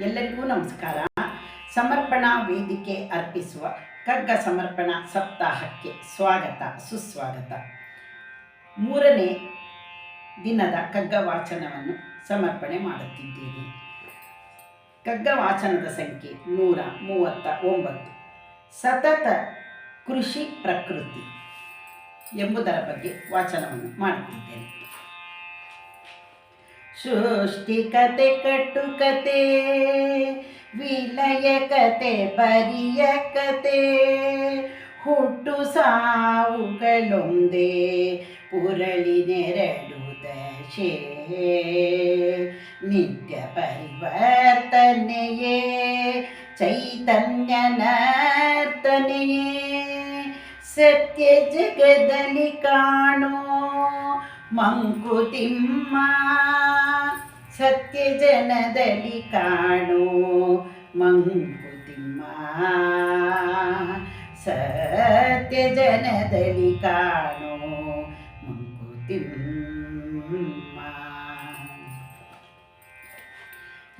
ಎಲ್ಲರಿಗೂ ನಮಸ್ಕಾರ. ಸಮರ್ಪಣಾ ವೇದಿಕೆ ಅರ್ಪಿಸುವ ಕಗ್ಗ ಸಮರ್ಪಣಾ ಸಪ್ತಾಹಕ್ಕೆ ಸ್ವಾಗತ, ಸುಸ್ವಾಗತ. ಮೂರನೇ ದಿನದ ಕಗ್ಗ ವಾಚನವನ್ನು ಸಮರ್ಪಣೆ ಮಾಡುತ್ತಿದ್ದೇನೆ. ಕಗ್ಗ ವಾಚನದ ಸಂಖ್ಯೆ ನೂರ ಮೂವತ್ತ ಒಂಬತ್ತು. ಸತತ ಕೃಷಿ ಪ್ರಕೃತಿ ಎಂಬುದರ ಬಗ್ಗೆ ವಾಚನವನ್ನು ಮಾಡುತ್ತಿದ್ದೇನೆ. ಸೃಷ್ಟಿಕತೆ ಕಟ್ಟುಕತೆ ವಿಲಯ ಕತೆ ಪರಿಯ ಕತೆ, ಹುಟ್ಟು ಸಾವುಗಳೊಂದೇ ಪುರಳಿ ನೆರಳು ದಶೆ ನಿತ್ಯ ಪರಿವರ್ತನೆಯೇ ಚೈತನ್ಯ ನರ್ತನೆಯೇ ಸತ್ಯ ಜಗದಲ್ಲಿ ಕಾಣೋ ಮಂಕುತಿಮ್ಮ, ಸತ್ಯ ಜನದಲ್ಲಿ ಕಾಣೋ. ಮಂಕುತಿಮ್ಮ, ಸತ್ಯ ಜನದಲ್ಲಿ ಕಾಣೋ. ಮಂಕುತಿಮ್ಮ.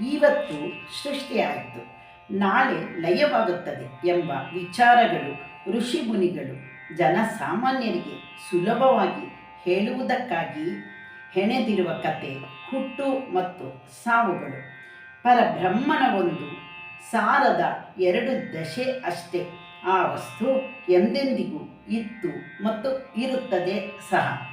ಇವತ್ತು ಸೃಷ್ಟಿಯಾಯಿತು. ನಾಳೆ ಲಯವಾಗುತ್ತದೆ ಎಂಬ ವಿಚಾರಗಳು ಋಷಿ ಮುನಿಗಳು ಜನಸಾಮಾನ್ಯರಿಗೆ ಸುಲಭವಾಗಿ ಹೇಳುವುದಕ್ಕಾಗಿ ಹೆಣೆದಿರುವ ಕತೆ, ಹುಟ್ಟು ಮತ್ತು ಸಾವುಗಳು. ಪರಬ್ರಹ್ಮನ ಒಂದು ಸಾರದ ಎರಡು ದಶೆ ಅಷ್ಟೇ. ಆ ವಸ್ತು ಎಂದೆಂದಿಗೂ ಇತ್ತು ಮತ್ತು ಇರುತ್ತದೆ ಸಹ.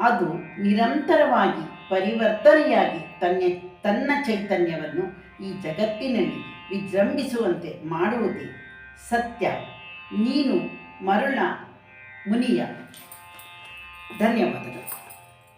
ಅದು ನಿರಂತರವಾಗಿ ಪರಿವರ್ತನೆಯಾಗಿ ತನ್ನ ತನ್ನ ಚೈತನ್ಯವನ್ನು ಈ ಜಗತ್ತಿನಲ್ಲಿ ವಿಜೃಂಭಿಸುವಂತೆ ಮಾಡುವುದೇ ಸತ್ಯ. ನೀನು ಮರುಳ ಮುನಿಯ ಧನ್ಯವಾದಗಳು